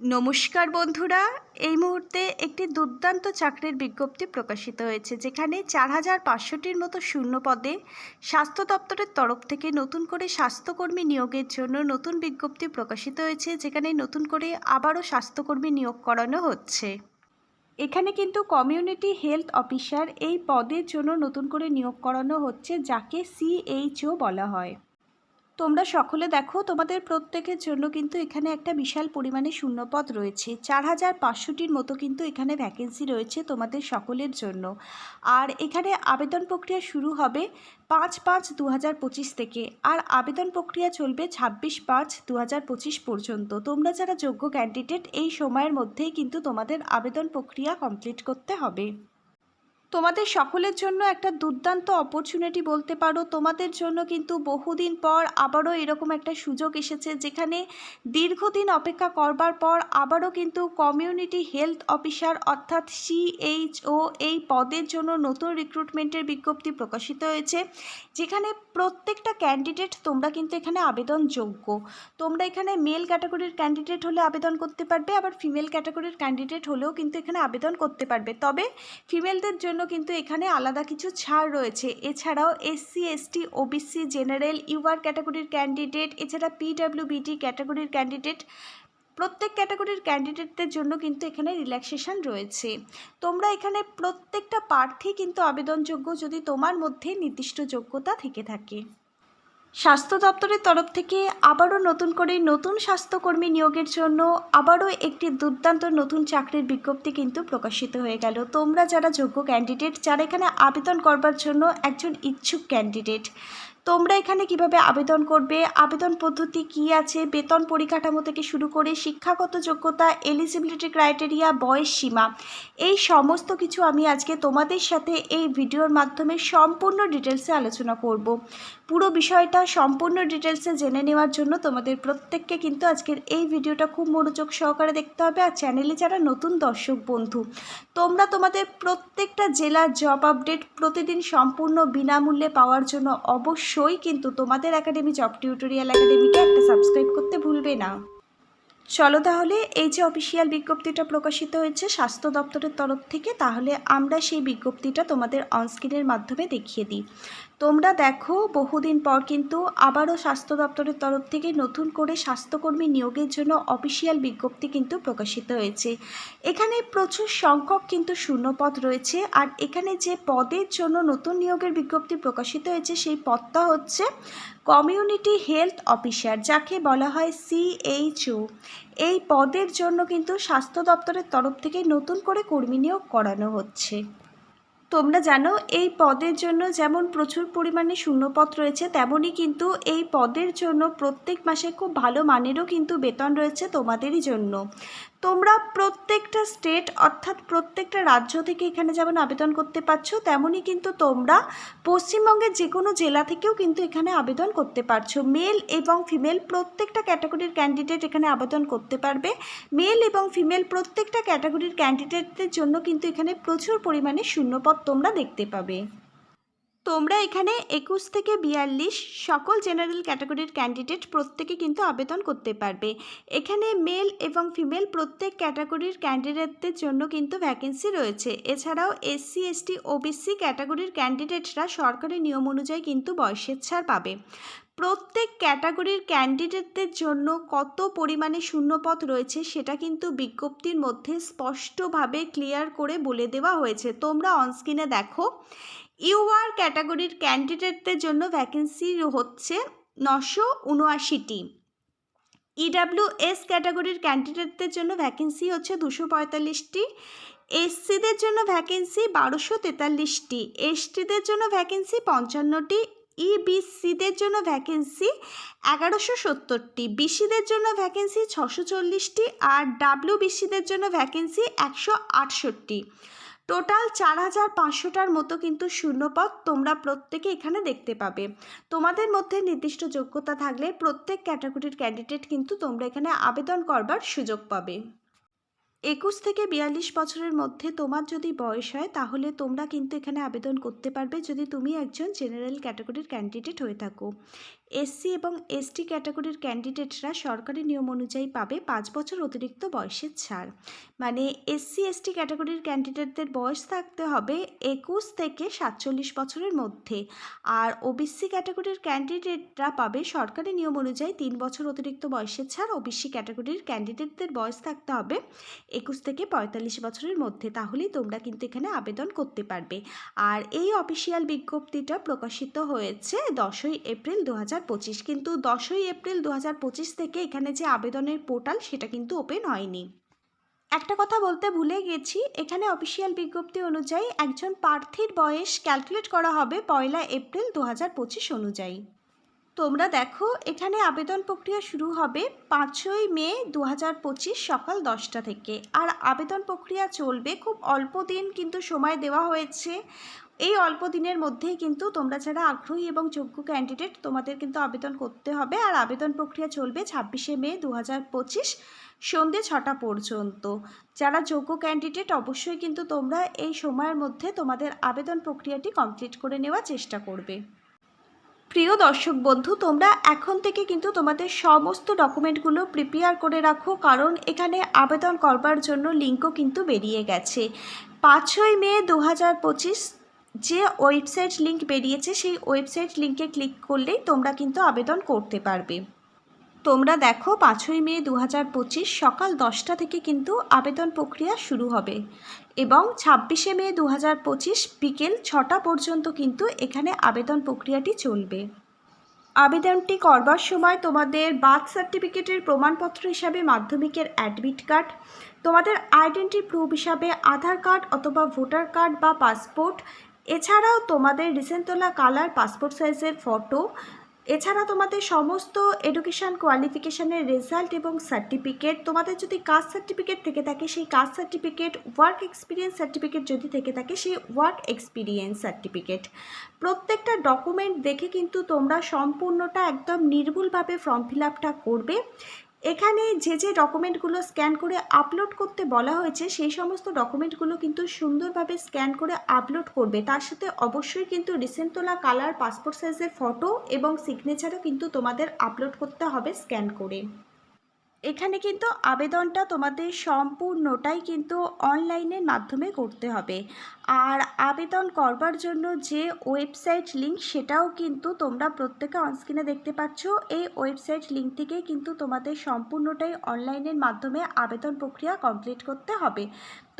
নমস্কার বন্ধুরা, এই মুহূর্তে একটি দুর্দান্ত চাকরির বিজ্ঞপ্তি প্রকাশিত হয়েছে, যেখানে চার হাজার পাঁচশোটির মতো শূন্য পদে স্বাস্থ্য দপ্তরের তরফ থেকে নতুন করে স্বাস্থ্যকর্মী নিয়োগের জন্য নতুন বিজ্ঞপ্তি প্রকাশিত হয়েছে, যেখানে নতুন করে আবারও স্বাস্থ্যকর্মী নিয়োগ করানো হচ্ছে। এখানে কিন্তু কমিউনিটি হেলথ অফিসার এই পদের জন্য নতুন করে নিয়োগ করানো হচ্ছে, যাকে সিএইচও বলা হয়। তোমরা সকলে দেখো, তোমাদের প্রত্যেকের জন্য কিন্তু এখানে একটা বিশাল পরিমাণে শূন্যপদ রয়েছে। চার হাজার পাঁচশোটির মতো কিন্তু এখানে ভ্যাকেন্সি রয়েছে তোমাদের সকলের জন্য। আর এখানে আবেদন প্রক্রিয়া শুরু হবে পাঁচ পাঁচ দু হাজার পঁচিশ থেকে। আর আবেদন প্রক্রিয়া চলবে ছাব্বিশ পাঁচ দু হাজার পঁচিশ পর্যন্ত। তোমরা যারা যোগ্য ক্যান্ডিডেট এই সময়ের মধ্যেই কিন্তু তোমাদের আবেদন প্রক্রিয়া কমপ্লিট করতে হবে। তোমাদের সকলের জন্য একটা দুর্দান্ত অপরচুনিটি বলতে পারো। তোমাদের জন্য কিন্তু বহুদিন পর আবারও এরকম একটা সুযোগ এসেছে যেখানে দীর্ঘদিন অপেক্ষা করবার পর আবারও কিন্তু কমিউনিটি হেলথ অফিসার অর্থাৎ সিএইচও এই পদের জন্য নতুন রিক্রুটমেন্টের বিজ্ঞপ্তি প্রকাশিত হয়েছে, যেখানে প্রত্যেকটা ক্যান্ডিডেট তোমরা কিন্তু এখানে আবেদনযোগ্য তোমরা এখানে মেল ক্যাটাগরির ক্যান্ডিডেট হলে আবেদন করতে পারবে, আবার ফিমেল ক্যাটাগরির ক্যান্ডিডেট হলেও কিন্তু এখানে আবেদন করতে পারবে। তবে ফিমেলদের জন্য কিন্তু এখানে আলাদা কিছু ছাড় রয়েছে। এছাড়াও SC, ST, OBC, general, UR ক্যাটাগরির ক্যান্ডিডেট, এছাড়া পিডাব্লিউবিটি ক্যাটাগরির ক্যান্ডিডেট, প্রত্যেক ক্যাটাগরির ক্যান্ডিডেটদের জন্য কিন্তু এখানে রিল্যাক্সেশন রয়েছে। তোমরা এখানে প্রত্যেকটা প্রার্থী কিন্তু আবেদনযোগ্য যদি তোমার মধ্যে নির্দিষ্ট যোগ্যতা থেকে থাকে। স্বাস্থ্য দপ্তরের তরফ থেকে আবারও নতুন করে নতুন স্বাস্থ্যকর্মী নিয়োগের জন্য আবারও একটি দুর্দান্ত নতুন চাকরির বিজ্ঞপ্তি কিন্তু প্রকাশিত হয়ে গেল। তোমরা যারা যোগ্য ক্যান্ডিডেট যারা এখানে আবেদন করবার জন্য একজন ইচ্ছুক ক্যান্ডিডেট তোমরা এখানে কীভাবে আবেদন করবে? আবেদন পদ্ধতি কি আছে? বেতন পরিকাঠামো থেকে শুরু করে শিক্ষাগত যোগ্যতা এলিজিবিলিটি ক্রাইটেরিয়া বয়স সীমা, এই সমস্ত কিছু আমি আজকে তোমাদের সাথে এই ভিডিওর মাধ্যমে সম্পূর্ণ ডিটেলসে আলোচনা করব। পুরো বিষয়টা সম্পূর্ণ ডিটেলসে জেনে নেওয়ার জন্য তোমাদের প্রত্যেককে কিন্তু আজকের এই ভিডিওটা খুব মনোযোগ সহকারে দেখতে হবে আর চ্যানেলে যারা নতুন দর্শক, বন্ধু, তোমরা তোমাদের প্রত্যেকটা জেলার জব আপডেট প্রতিদিন সম্পূর্ণ বিনামূল্যে পাওয়ার জন্য অবশ্যই কিন্তু তোমাদের একাডেমি জব টিউটোরিয়াল একাডেমিকে একটা সাবস্ক্রাইব করতে ভুলবে না। চলো তাহলে, এই যে অফিসিয়াল বিজ্ঞপ্তিটা প্রকাশিত হয়েছে স্বাস্থ্য দপ্তরের তরফ থেকে, তাহলে আমরা সেই বিজ্ঞপ্তিটা তোমাদের অনস্ক্রিনের মাধ্যমে দেখিয়ে দিই। তোমরা দেখো, বহুদিন পর কিন্তু আবারও স্বাস্থ্য দপ্তরের তরফ থেকে নতুন করে স্বাস্থ্যকর্মী নিয়োগের জন্য অফিসিয়াল বিজ্ঞপ্তি কিন্তু প্রকাশিত হয়েছে। এখানে প্রচুর সংখ্যক কিন্তু শূন্যপদ রয়েছে আর এখানে যে পদের জন্য নতুন নিয়োগের বিজ্ঞপ্তি প্রকাশিত হয়েছে, সেই পদটা হচ্ছে কমিউনিটি হেলথ অফিসার, যাকে বলা হয় সিএইচও এই পদের জন্য কিন্তু স্বাস্থ্য দপ্তরের তরফ থেকে নতুন করে কর্মী নিয়োগ করানো হচ্ছে। তোমরা জানো, এই পদের জন্য যেমন প্রচুর পরিমাণে শূন্যপদ রয়েছে তেমনই কিন্তু এই পদের জন্য প্রত্যেক মাসে খুব ভালো মানেরও কিন্তু বেতন রয়েছে তোমাদেরই জন্য। তোমরা প্রত্যেকটা স্টেট অর্থাৎ প্রত্যেকটা রাজ্য থেকে এখানে যেমন আবেদন করতে পারছ তেমনই কিন্তু তোমরা পশ্চিমবঙ্গের যে কোনো জেলা থেকেও কিন্তু এখানে আবেদন করতে পারছ। মেল এবং ফিমেল প্রত্যেকটা ক্যাটাগরির ক্যান্ডিডেট এখানে আবেদন করতে পারবে। মেল এবং ফিমেল প্রত্যেকটা ক্যাটাগরির ক্যান্ডিডেটদের জন্য কিন্তু এখানে প্রচুর পরিমাণে শূন্যপদ তোমরা দেখতে পাবে। তোমরা এখানে একুশ থেকে বিয়াল্লিশ সকল জেনারেল ক্যাটাগরির ক্যান্ডিডেট প্রত্যেকে কিন্তু আবেদন করতে পারবে। এখানে মেল এবং ফিমেল প্রত্যেক ক্যাটাগরির ক্যান্ডিডেটদের জন্য কিন্তু ভ্যাকেন্সি রয়েছে। এছাড়াও এসসি, এসটি, ওবিসি ক্যাটাগরির ক্যান্ডিডেটরা সরকারি নিয়ম অনুযায়ী কিন্তু বয়সের ছাড় পাবে। প্রত্যেক ক্যাটাগরির ক্যান্ডিডেটদের জন্য কত পরিমাণে শূন্যপদ রয়েছে সেটা কিন্তু বিজ্ঞপ্তির মধ্যে স্পষ্টভাবে ক্লিয়ার করে বলে দেওয়া হয়েছে। তোমরা অনস্ক্রিনে দেখো। ইউআর ক্যাটাগরির ক্যান্ডিডেটদের জন্য ভ্যাকেন্সি হচ্ছে নশো উনআশিটি। ইডাব্লিউএস ক্যাটাগরির ক্যান্ডিডেটদের জন্য ভ্যাকেন্সি হচ্ছে দুশো পঁয়তাল্লিশটি। এসসিদের জন্য ভ্যাকেন্সি বারোশো তেতাল্লিশটি। এসটিদের জন্য ভ্যাকেন্সি পঞ্চান্নটি। ইবিসিদের জন্য ভ্যাকেন্সি এগারোশো সত্তরটি। বিসিদের জন্য ভ্যাকেন্সি ছশো চল্লিশটি। আর ডাব্লিউবিসিদের জন্য ভ্যাকেন্সি একশো আটষট্টি। টোটাল চার হাজার পাঁচশোটার মতো কিন্তু শূন্যপদ তোমরা প্রত্যেকে এখানে দেখতে পাবে। তোমাদের মধ্যে নির্দিষ্ট যোগ্যতা থাকলে প্রত্যেক ক্যাটাগরির ক্যান্ডিডেট কিন্তু তোমরা এখানে আবেদন করবার সুযোগ পাবে। একুশ থেকে বিয়াল্লিশ বছরের মধ্যে তোমার যদি বয়স হয়, তাহলে তোমরা কিন্তু এখানে আবেদন করতে পারবে যদি তুমি একজন জেনারেল ক্যাটাগরির ক্যান্ডিডেট হয়ে থাকো। এসসি এবং এসটি ক্যাটাগরির ক্যান্ডিডেটরা সরকারি নিয়ম অনুযায়ী পাবে পাঁচ বছর অতিরিক্ত বয়সের ছাড়। মানে এসসি, এসটি ক্যাটাগরির ক্যান্ডিডেটদের বয়স থাকতে হবে একুশ থেকে সাতচল্লিশ বছরের মধ্যে। আর ওবিসি ক্যাটাগরির ক্যান্ডিডেটরা পাবে সরকারি নিয়ম অনুযায়ী তিন বছর অতিরিক্ত বয়সের ছাড়। ওবিসি ক্যাটাগরির ক্যান্ডিডেটদের বয়স থাকতে হবে একুশ থেকে পঁয়তাল্লিশ বছরের মধ্যে। তাহলেই তোমরা কিন্তু এখানে আবেদন করতে পারবে। আর এই অফিসিয়াল বিজ্ঞপ্তিটা প্রকাশিত হয়েছে দশই এপ্রিল দু হাজার পঁচিশ, কিন্তু দশই এপ্রিল দু পঁচিশ থেকে এখানে যে আবেদনের পোর্টাল, সেটা কিন্তু ওপেন হয়নি। একটা কথা বলতে ভুলে গেছি, এখানে অফিসিয়াল বিজ্ঞপ্তি অনুযায়ী একজন প্রার্থীর বয়স ক্যালকুলেট করা হবে পয়লা এপ্রিল দু হাজার পঁচিশ অনুযায়ী। তোমরা দেখো, এখানে আবেদন প্রক্রিয়া শুরু হবে পাঁচই মে দু হাজার পঁচিশ সকাল দশটা থেকে। আর আবেদন প্রক্রিয়া চলবে খুব অল্প দিন, কিন্তু সময় দেওয়া হয়েছে। এই অল্প দিনের মধ্যেই কিন্তু তোমরা যারা আগ্রহী এবং যোগ্য ক্যান্ডিডেট তোমাদের কিন্তু আবেদন করতে হবে। আর আবেদন প্রক্রিয়া চলবে ছাব্বিশে মে দু হাজার পঁচিশ সন্ধ্যে ছটা পর্যন্ত। যারা যোগ্য ক্যান্ডিডেট অবশ্যই কিন্তু তোমরা এই সময়ের মধ্যে তোমাদের আবেদন প্রক্রিয়াটি কমপ্লিট করে নেওয়ার চেষ্টা করবে। প্রিয় দর্শক বন্ধু, তোমরা এখন থেকে কিন্তু তোমাদের সমস্ত ডকুমেন্টগুলো প্রিপেয়ার করে রাখো, কারণ এখানে আবেদন করবার জন্য লিঙ্কও কিন্তু বেরিয়ে গেছে। পাঁচই মে দু হাজার পঁচিশ যে ওয়েবসাইট লিঙ্ক বেরিয়েছে, সেই ওয়েবসাইট লিঙ্কে ক্লিক করলেই তোমরা কিন্তু আবেদন করতে পারবে। তোমরা দেখো, পাঁচই মে দু হাজার পঁচিশ সকাল দশটা থেকে কিন্তু আবেদন প্রক্রিয়া শুরু হবে এবং ছাব্বিশে মে দু হাজার পঁচিশ বিকেল ছটা পর্যন্ত কিন্তু এখানে আবেদন প্রক্রিয়াটি চলবে। আবেদনটি করবার সময় তোমাদের বার্থ সার্টিফিকেটের প্রমাণপত্র হিসাবে মাধ্যমিকের অ্যাডমিট কার্ড, তোমাদের আইডেন্টি প্রুফ হিসাবে আধার কার্ড অথবা ভোটার কার্ড বা পাসপোর্ট এছাড়াও তোমাদের রিসেন্ট তোলা কালার পাসপোর্ট সাইজের ফটো এছাড়া তোমাদের সমস্ত এডুকেশান কোয়ালিফিকেশানের রেজাল্ট এবং সার্টিফিকেট তোমাদের যদি কাস্ট সার্টিফিকেট থেকে থাকে, সেই caste certificate work experience certificate যদি থেকে থাকে, সেই ওয়ার্ক এক্সপিরিয়েন্স সার্টিফিকেট প্রত্যেকটা ডকুমেন্ট দেখে কিন্তু তোমরা সম্পূর্ণটা একদম নির্ভুলভাবে ফর্ম ফিল আপটা করবে। এখানে যে যে ডকুমেন্টগুলো স্ক্যান করে আপলোড করতে বলা হয়েছে, সেই সমস্ত ডকুমেন্টগুলো কিন্তু সুন্দরভাবে স্ক্যান করে আপলোড করবে। তার সাথে অবশ্যই কিন্তু রিসেন্ট তোলা কালার পাসপোর্ট সাইজের ফটো এবং সিগনেচারও কিন্তু তোমাদের আপলোড করতে হবে স্ক্যান করে। এখানে কিন্তু আবেদনটা তোমাদের সম্পূর্ণটাই কিন্তু অনলাইনের মাধ্যমে করতে হবে। আর আবেদন করবার জন্য যে ওয়েবসাইট লিঙ্ক সেটাও কিন্তু তোমরা প্রত্যেকে অনস্ক্রিনে দেখতে পাচ্ছ। এই ওয়েবসাইট লিঙ্ক থেকে কিন্তু তোমাদের সম্পূর্ণটাই অনলাইনের মাধ্যমে আবেদন প্রক্রিয়া কমপ্লিট করতে হবে।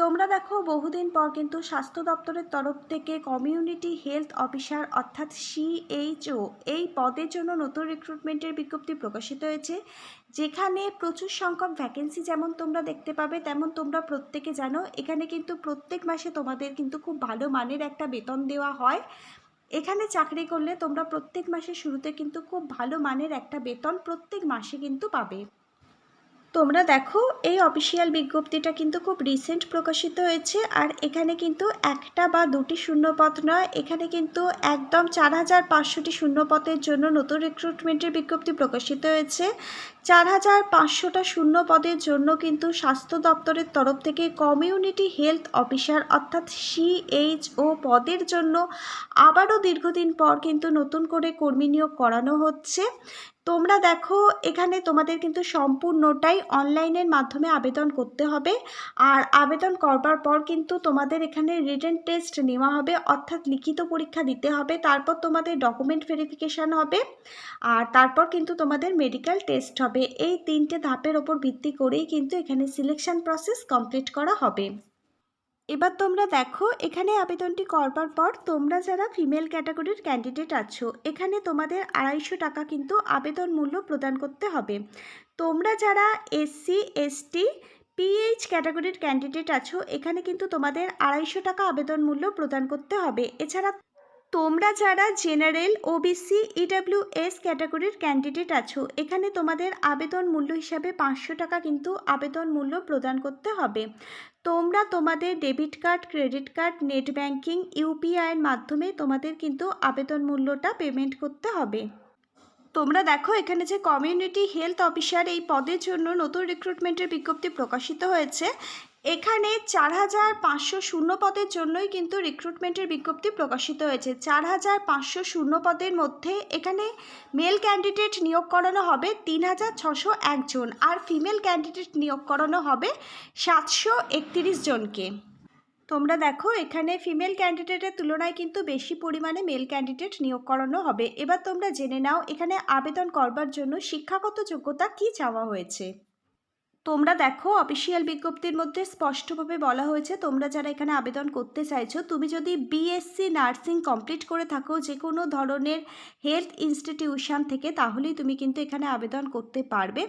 তোমরা দেখো, বহুদিন পর কিন্তু স্বাস্থ্য দপ্তরের তরফ থেকে কমিউনিটি হেলথ অফিসার অর্থাৎ সিএইচও এই পদের জন্য নতুন রিক্রুটমেন্টের বিজ্ঞপ্তি প্রকাশিত হয়েছে। যেখানে প্রচুর সংখ্যক ভ্যাকেন্সি যেমন তোমরা দেখতে পাবে, তেমন তোমরা প্রত্যেকে জানো, এখানে কিন্তু প্রত্যেক মাসে তোমাদের কিন্তু খুব ভালো মানের একটা বেতন দেওয়া হয়। এখানে চাকরি করলে তোমরা প্রত্যেক মাসের শুরুতে কিন্তু খুব ভালো মানের একটা বেতন প্রত্যেক মাসে কিন্তু পাবে। তোমরা দেখো, এই অফিসিয়াল বিজ্ঞপ্তিটা কিন্তু খুব রিসেন্ট প্রকাশিত হয়েছে আর এখানে কিন্তু একটা বা দুটি শূন্যপদ নয়, এখানে কিন্তু একদম চার হাজার পাঁচশোটি শূন্যপদের জন্য নতুন রিক্রুটমেন্টের বিজ্ঞপ্তি প্রকাশিত হয়েছে। চার হাজার পাঁচশোটা শূন্য পদের জন্য কিন্তু স্বাস্থ্য দপ্তরের তরফ থেকে কমিউনিটি হেলথ অফিসার অর্থাৎ সিএইচও পদের জন্য আবারও দীর্ঘদিন পর কিন্তু নতুন করে কর্মী নিয়োগ করানো হচ্ছে। তোমরা দেখো, এখানে তোমাদের কিন্তু সম্পূর্ণটাই অনলাইনের মাধ্যমে আবেদন করতে হবে। আর আবেদন করবার পর কিন্তু তোমাদের এখানে রিটেন টেস্ট নেওয়া হবে, অর্থাৎ লিখিত পরীক্ষা দিতে হবে, তারপর তোমাদের ডকুমেন্ট ভেরিফিকেশান হবে, আর তারপর কিন্তু তোমাদের মেডিকেল টেস্ট হবে। এই তিনটে ধাপের ওপর ভিত্তি করেই কিন্তু এখানে সিলেকশন প্রসেস কমপ্লিট করা হবে। এবার তোমরা দেখো, এখানে আবেদনটি করবার পর তোমরা যারা ফিমেল ক্যাটাগরির ক্যান্ডিডেট আছো, এখানে তোমাদের আড়াইশো টাকা কিন্তু আবেদন মূল্য প্রদান করতে হবে। তোমরা যারা এসসি এসটি পিএইচ ক্যাটাগরির ক্যান্ডিডেট আছো, এখানে কিন্তু তোমাদের আড়াইশো টাকা আবেদন মূল্য প্রদান করতে হবে। এছাড়া তোমরা যারা জেনারেল ওবিসি ইডাব্লিউএস ক্যাটাগরির ক্যান্ডিডেট আছো, এখানে তোমাদের আবেদন মূল্য হিসাবে পাঁচশো টাকা কিন্তু আবেদন মূল্য প্রদান করতে হবে। তোমরা তোমাদের debit card, credit card, net banking, ইউপিআইয়ের মাধ্যমে তোমাদের কিন্তু আবেদন মূল্যটা পেমেন্ট করতে হবে। তোমরা দেখো এখানে যে কমিউনিটি হেলথ অফিসার এই পদের জন্য নতুন রিক্রুটমেন্টের বিজ্ঞপ্তি প্রকাশিত হয়েছে। এখানে চার হাজার পাঁচশো শূন্য পদের জন্যই কিন্তু রিক্রুটমেন্টের বিজ্ঞপ্তি প্রকাশিত হয়েছে। চার হাজার পাঁচশো শূন্য পদের মধ্যে এখানে মেল ক্যান্ডিডেট নিয়োগ করানো হবে তিন হাজার ছশো একজন আর ফিমেল ক্যান্ডিডেট নিয়োগ করানো হবে সাতশো একত্রিশ জনকে। তোমরা দেখো, এখানে ফিমেল ক্যান্ডিডেটের তুলনায় কিন্তু বেশি পরিমাণে মেল ক্যান্ডিডেট নিয়োগ করানো হবে। এবার তোমরা জেনে নাও, এখানে আবেদন করবার জন্য শিক্ষাগত যোগ্যতা কি চাওয়া হয়েছে। তোমরা দেখো অফিসিয়াল বিজ্ঞপ্তির মধ্যে স্পষ্টভাবে বলা হয়েছে, তোমরা যারা এখানে আবেদন করতে চাইছো, তুমি যদি বিএসসি নার্সিং কমপ্লিট করে থাকো যে কোনো ধরনের হেলথ ইনস্টিটিউশন থেকে, তাহলেই তুমি কিন্তু এখানে আবেদন করতে পারবে।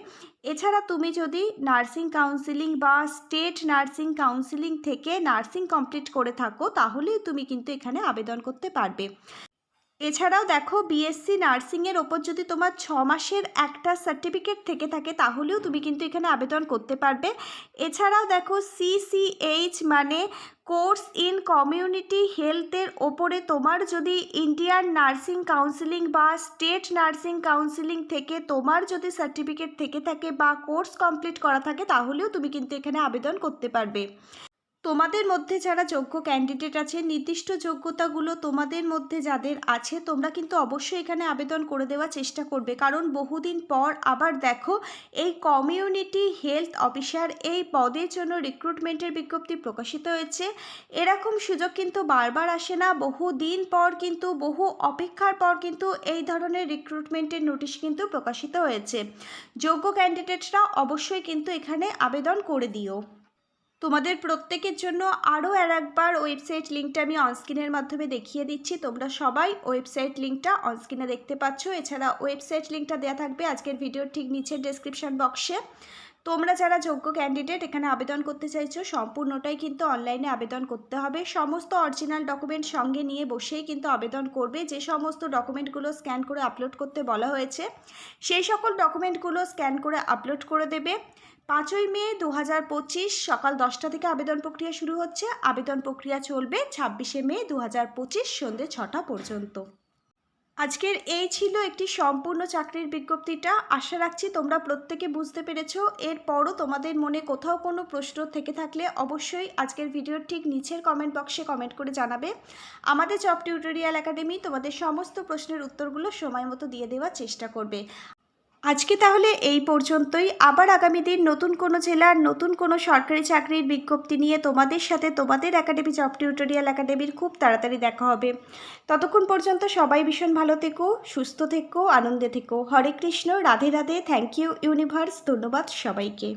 এছাড়া তুমি যদি নার্সিং কাউন্সিলিং বা স্টেট নার্সিং কাউন্সিলিং থেকে নার্সিং কমপ্লিট করে থাকো, তাহলেই তুমি কিন্তু এখানে আবেদন করতে পারবে। এছাড়াও দেখো বিএসসি নার্সিংয়ের ওপর যদি তোমার ছ মাসের একটা সার্টিফিকেট থেকে থাকে, তাহলেও তুমি কিন্তু এখানে আবেদন করতে পারবে। এছাড়াও দেখো সিসিএইচ মানে কোর্স ইন কমিউনিটি হেলথের ওপরে তোমার যদি ইন্ডিয়ান নার্সিং কাউন্সিলিং বা স্টেট নার্সিং কাউন্সিলিং থেকে তোমার যদি সার্টিফিকেট থেকে থাকে বা কোর্স কমপ্লিট করা থাকে, তাহলেও তুমি কিন্তু এখানে আবেদন করতে পারবে। তোমাদের মধ্যে যারা যোগ্য ক্যান্ডিডেট আছে, নির্দিষ্ট যোগ্যতাগুলো তোমাদের মধ্যে যাদের আছে, তোমরা কিন্তু অবশ্যই এখানে আবেদন করে দেওয়ার চেষ্টা করবে। কারণ বহুদিন পর আবার দেখো, এই কমিউনিটি হেলথ অফিসার এই পদের জন্য রিক্রুটমেন্টের বিজ্ঞপ্তি প্রকাশিত হয়েছে। এরকম সুযোগ কিন্তু বারবার আসে না। বহু দিন পর কিন্তু, বহু অপেক্ষার পর কিন্তু এই ধরনের রিক্রুটমেন্টের নোটিশ কিন্তু প্রকাশিত হয়েছে। যোগ্য ক্যান্ডিডেটরা অবশ্যই কিন্তু এখানে আবেদন করে দিও। তোমাদের প্রত্যেকের জন্য আরও আর একবার ওয়েবসাইট লিঙ্কটা আমি অনস্ক্রিনের মাধ্যমে দেখিয়ে দিচ্ছি। তোমরা সবাই ওয়েবসাইট লিঙ্কটা অনস্ক্রিনে দেখতে পাচ্ছ। এছাড়া ওয়েবসাইট লিঙ্কটা দেওয়া থাকবে আজকের ভিডিওর ঠিক নিচের ডেসক্রিপশান বক্সে তোমরা যারা যোগ্য ক্যান্ডিডেট এখানে আবেদন করতে চাইছো, সম্পূর্ণটাই কিন্তু অনলাইনে আবেদন করতে হবে। সমস্ত অরিজিনাল ডকুমেন্ট সঙ্গে নিয়ে বসেই কিন্তু আবেদন করবে। যে সমস্ত ডকুমেন্টগুলো স্ক্যান করে আপলোড করতে বলা হয়েছে, সেই সকল ডকুমেন্টগুলো স্ক্যান করে আপলোড করে দেবে। পাঁচই মে দু হাজার পঁচিশ সকাল দশটা থেকে আবেদন প্রক্রিয়া শুরু হচ্ছে। আবেদন প্রক্রিয়া চলবে ছাব্বিশে মে দু হাজার পঁচিশ সন্ধ্যে ছটা পর্যন্ত। আজকের এই ছিল একটি সম্পূর্ণ চাকরির বিজ্ঞপ্তিটা। আশা রাখছি তোমরা প্রত্যেকে বুঝতে পেরেছ। এরপরও তোমাদের মনে কোথাও কোনো প্রশ্ন থেকে থাকলে অবশ্যই আজকের ভিডিওর ঠিক নিচের কমেন্ট বক্সে কমেন্ট করে জানাবে। আমাদের জব টিউটোরিয়াল একাডেমি তোমাদের সমস্ত প্রশ্নের উত্তরগুলো সময় মতো দিয়ে দেওয়ার চেষ্টা করবে। আজকে তাহলে এই পর্যন্তই। আবার আগামী দিন নতুন কোনো জেলার নতুন কোনো সরকারি চাকরির বিজ্ঞপ্তি নিয়ে তোমাদের সাথে তোমাদের একাডেমি জব টিউটোরিয়াল একাডেমির খুব তাড়াতাড়ি দেখা হবে। ততক্ষণ পর্যন্ত সবাই ভীষণ ভালো থেকো, সুস্থ থেকো, আনন্দে থেকো। Hare Krishna, Radhe Radhe. Thank you universe ধন্যবাদ সবাইকে।